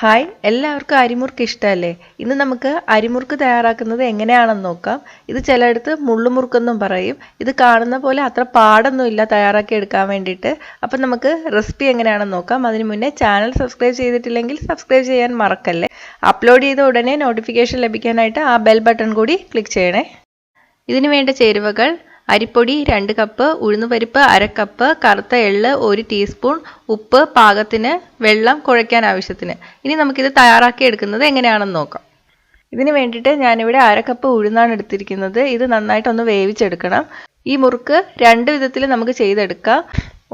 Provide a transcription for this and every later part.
Hi എല്ലാവർക്കും അരിമുറുക്ക് ഇഷ്ടമല്ലേ ഇന്ന് നമുക്ക് അരിമുറുക്ക് തയ്യാറാക്കുന്നത് എങ്ങനെയാണെന്ന് നോക്കാം. ഇത് ചിലയിടത്ത് മുള്ളുമുറുക്കെന്നും പറയും. ഇത് കാണുന്ന പോലെ അത്ര പാടൊന്നുമില്ല തയ്യാറാക്കി എടുക്കാൻ വേണ്ടിയിട്ട്. അപ്പം നമുക്ക് റെസിപ്പി എങ്ങനെയാണെന്ന് നോക്കാം. അതിന് മുന്നേ ചാനൽ സബ്സ്ക്രൈബ് ചെയ്തിട്ടില്ലെങ്കിൽ സബ്സ്ക്രൈബ് ചെയ്യാൻ മറക്കല്ലേ? അപ്ലോഡ് ചെയ്ത ഉടനെ നോട്ടിഫിക്കേഷൻ ലഭിക്കാനായിട്ട് ആ ബെൽ ബട്ടൺ കൂടി ക്ലിക്ക് ചെയ്യണേ. ഇതിന് വേണ്ട ചേരുവകൾ അരിപ്പൊടി രണ്ട് കപ്പ് ഉഴുന്നുപരിപ്പ് അര കപ്പ് കറുത്ത എള്ള് ഒരു ടീസ്പൂൺ ഉപ്പ് പാകത്തിന് വെള്ളം കുഴയ്ക്കാൻ ആവശ്യത്തിന്. ഇനി നമുക്കിത് തയ്യാറാക്കി എടുക്കുന്നത് എങ്ങനെയാണെന്ന് നോക്കാം. ഇതിന് വേണ്ടിയിട്ട് ഞാനിവിടെ അര കപ്പ് ഉഴുന്നാണ് എടുത്തിരിക്കുന്നത്. ഇത് നന്നായിട്ടൊന്ന് വേവിച്ചെടുക്കണം. ഈ മുറുക്ക് രണ്ട് വിധത്തിൽ നമുക്ക് ചെയ്തെടുക്കാം.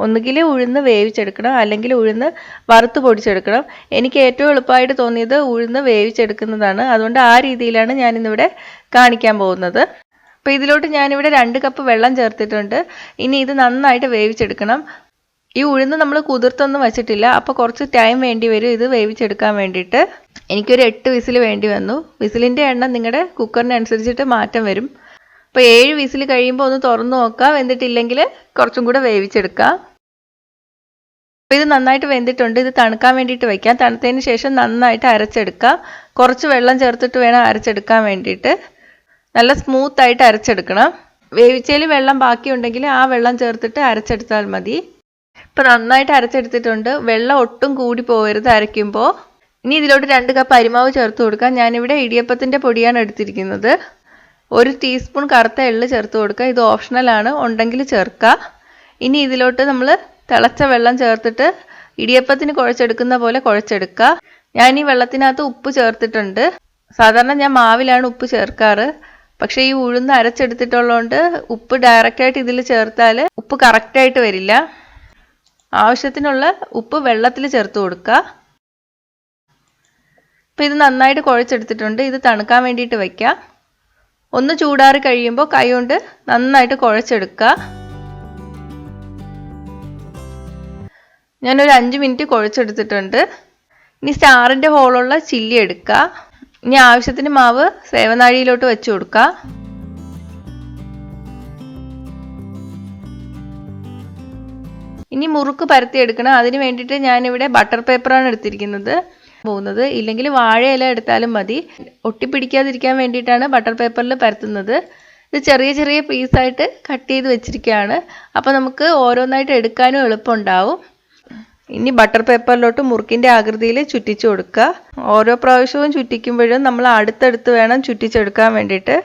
ഒന്നുകിൽ ഉഴുന്ന് വേവിച്ചെടുക്കണം അല്ലെങ്കിൽ ഉഴുന്ന് വറുത്ത് പൊടിച്ചെടുക്കണം. എനിക്ക് ഏറ്റവും എളുപ്പമായിട്ട് തോന്നിയത് ഉഴുന്ന് വേവിച്ചെടുക്കുന്നതാണ്. അതുകൊണ്ട് ആ രീതിയിലാണ് ഞാനിന്നിവിടെ കാണിക്കാൻ പോകുന്നത്. അപ്പോൾ ഇതിലോട്ട് ഞാനിവിടെ രണ്ട് കപ്പ് വെള്ളം ചേർത്തിട്ടുണ്ട്. ഇനി ഇത് നന്നായിട്ട് വേവിച്ചെടുക്കണം. ഈ ഉഴുന്ന് നമ്മൾ കുതിർത്തൊന്നും വെച്ചിട്ടില്ല. അപ്പോൾ കുറച്ച് ടൈം വേണ്ടി വരും ഇത് വേവിച്ചെടുക്കാൻ വേണ്ടിയിട്ട്. എനിക്കൊരു എട്ട് വിസിൽ വേണ്ടി വന്നു. വിസിലിന്റെ എണ്ണം നിങ്ങളുടെ കുക്കറിനനുസരിച്ചിട്ട് മാറ്റം വരും. അപ്പോൾ ഏഴ് വിസിൽ കഴിയുമ്പോൾ ഒന്ന് തുറന്നു നോക്കാം. വെന്തിട്ടില്ലെങ്കിൽ കുറച്ചും കൂടെ വേവിച്ചെടുക്കാം. അപ്പോൾ ഇത് നന്നായിട്ട് വെന്തിട്ടുണ്ട്. ഇത് തണുക്കാൻ വേണ്ടിയിട്ട് വയ്ക്കാം തണുത്തതിന് ശേഷം നന്നായിട്ട് അരച്ചെടുക്കാം. കുറച്ച് വെള്ളം ചേർത്തിട്ട് വേണം അരച്ചെടുക്കാൻ വേണ്ടിയിട്ട്. നല്ല സ്മൂത്ത് ആയിട്ട് അരച്ചെടുക്കണം. വേവിച്ചതിൽ വെള്ളം ബാക്കിയുണ്ടെങ്കിൽ ആ വെള്ളം ചേർത്തിട്ട് അരച്ചെടുത്താൽ മതി. ഇപ്പം നന്നായിട്ട് അരച്ചെടുത്തിട്ടുണ്ട്. വെള്ളം ഒട്ടും കൂടി പോകരുത് അരയ്ക്കുമ്പോൾ ഇനി ഇതിലോട്ട് രണ്ട് കപ്പ് അരിമാവ് ചേർത്ത് കൊടുക്കാം. ഞാനിവിടെ ഇടിയപ്പത്തിന്റെ പൊടിയാണ് എടുത്തിരിക്കുന്നത്. ഒരു ടീസ്പൂൺ കറുത്ത എള്ള് ചേർത്ത് കൊടുക്കുക ഇത് ഓപ്ഷണലാണ് ഉണ്ടെങ്കിൽ ചേർക്കുക ഇനി ഇതിലോട്ട് നമ്മൾ തിളച്ച വെള്ളം ചേർത്തിട്ട് ഇടിയപ്പത്തിന് കുഴച്ചെടുക്കുന്ന പോലെ കുഴച്ചെടുക്കുക ഞാൻ ഈ വെള്ളത്തിനകത്ത് ഉപ്പ് ചേർത്തിട്ടുണ്ട്. സാധാരണ ഞാൻ മാവിലാണ് ഉപ്പ് ചേർക്കാറ്. പക്ഷേ ഈ ഉഴുന്ന് അരച്ചെടുത്തിട്ടുള്ളതുകൊണ്ട് ഉപ്പ് ഡയറക്റ്റായിട്ട് ഇതിൽ ചേർത്താൽ ഉപ്പ് കറക്റ്റായിട്ട് വരില്ല. ആവശ്യത്തിനുള്ള ഉപ്പ് വെള്ളത്തിൽ ചേർത്ത് കൊടുക്കുക. അപ്പോൾ ഇത് നന്നായിട്ട് കുഴച്ചെടുത്തിട്ടുണ്ട്. ഇത് തണുക്കാൻ വേണ്ടിയിട്ട് വയ്ക്കാം ഒന്ന് ചൂടാറി കഴിയുമ്പോൾ കൈ കൊണ്ട് നന്നായിട്ട് കുഴച്ചെടുക്കുക. ഞാനൊരു അഞ്ച് മിനിറ്റ് കുഴച്ചെടുത്തിട്ടുണ്ട്. ഇനി സ്റ്റാറിന്റെ ഹോളുള്ള ചില്ലി എടുക്കുക. ഇനി ആവശ്യത്തിന് മാവ് സേവനാഴിയിലോട്ട് വെച്ച് കൊടുക്കുക ഇനി മുറുക്ക് പരത്തിയെടുക്കണം അതിന് വേണ്ടിയിട്ട് ഞാനിവിടെ ബട്ടർ പേപ്പറാണ് എടുത്തിരിക്കുന്നത്. പോകുന്നത്. ഇല്ലെങ്കിൽ വാഴയില എടുത്താലും മതി. ഒട്ടിപ്പിടിക്കാതിരിക്കാൻ വേണ്ടിയിട്ടാണ് ബട്ടർ പേപ്പറിൽ പരത്തുന്നത്. ഇത് ചെറിയ ചെറിയ പീസായിട്ട് കട്ട് ചെയ്ത് വെച്ചിരിക്കുകയാണ്. അപ്പോൾ നമുക്ക് ഓരോന്നായിട്ട് എടുക്കാനും എളുപ്പമുണ്ടാവും. ഇനി ബട്ടർ പേപ്പറിലോട്ട് മുറുക്കിന്റെ ആകൃതിയിൽ ചുറ്റിച്ചു കൊടുക്കുക. ഓരോ പ്രാവശ്യവും ചുറ്റിക്കുമ്പോഴും നമ്മൾ അടുത്തടുത്ത് വേണം ചുറ്റിച്ചെടുക്കാൻ വേണ്ടിയിട്ട്.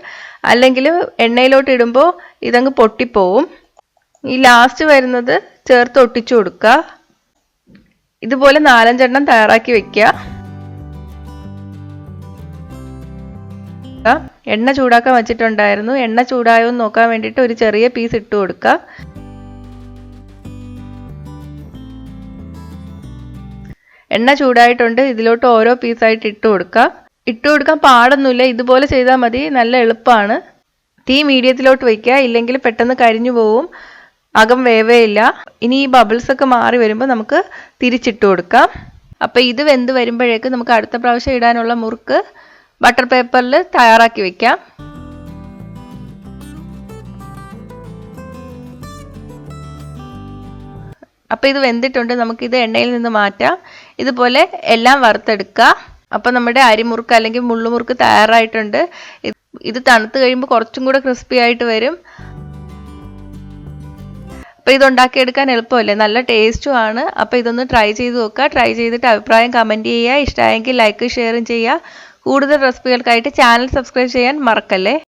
അല്ലെങ്കിൽ എണ്ണയിലോട്ട് ഇടുമ്പോൾ ഇതങ്ങ് പൊട്ടിപ്പോവും. ഈ ലാസ്റ്റ് വരുന്നത് ചേർത്ത് ഒട്ടിച്ചു കൊടുക്കുക. ഇതുപോലെ നാലഞ്ചെണ്ണം തയ്യാറാക്കി വെക്കുക. എണ്ണ ചൂടാക്കാൻ വെച്ചിട്ടുണ്ടായിരുന്നു. എണ്ണ ചൂടായോ എന്ന് നോക്കാൻ വേണ്ടിയിട്ട് ഒരു ചെറിയ പീസ് ഇട്ട് കൊടുക്കുക. എണ്ണ ചൂടായിട്ടുണ്ട്. ഇതിലോട്ട് ഓരോ പീസായിട്ട് ഇട്ട് കൊടുക്കാം. ഇട്ട് കൊടുക്കാൻ പാടൊന്നുമില്ല. ഇതുപോലെ ചെയ്താൽ മതി. നല്ല എളുപ്പമാണ് തീ മീഡിയത്തിലോട്ട് വയ്ക്കുക ഇല്ലെങ്കിൽ പെട്ടെന്ന് കരിഞ്ഞു പോവും. അകം വേവേയില്ല. ഇനി ഈ ബബിൾസ് ഒക്കെ മാറി വരുമ്പോൾ നമുക്ക് തിരിച്ചിട്ട് കൊടുക്കാം. അപ്പോൾ ഇത് വെന്ത് വരുമ്പോഴേക്ക് നമുക്ക് അടുത്ത പ്രാവശ്യം ഇടാനുള്ള മുറുക്ക് ബട്ടർ പേപ്പറിൽ തയ്യാറാക്കി വെക്കാം. അപ്പോൾ ഇത് വെന്തിട്ടുണ്ട്. ഇത് എണ്ണയിൽ നിന്ന് മാറ്റാം. ഇതുപോലെ എല്ലാം വറുത്തെടുക്കുക. അപ്പോൾ നമ്മുടെ അരിമുറുക്ക് അല്ലെങ്കിൽ മുള്ളുമുറുക്ക് തയ്യാറായിട്ടുണ്ട്. ഇത് തണുത്ത് കഴിയുമ്പോൾ കുറച്ചും കൂടെ ക്രിസ്പി ആയിട്ട് വരും. അപ്പോൾ ഇത് ഉണ്ടാക്കിയെടുക്കാൻ എളുപ്പമല്ലേ? നല്ല ടേസ്റ്റും ആണ്. അപ്പോൾ ഇതൊന്ന് ട്രൈ ചെയ്ത് നോക്കുക. ട്രൈ ചെയ്തിട്ട് അഭിപ്രായം കമന്റ് ചെയ്യുക. ഇഷ്ടമായെങ്കിൽ ലൈക്ക് ഷെയറും ചെയ്യുക. കൂടുതൽ റെസിപ്പികൾക്കായിട്ട് ചാനൽ സബ്സ്ക്രൈബ് ചെയ്യാൻ മറക്കല്ലേ?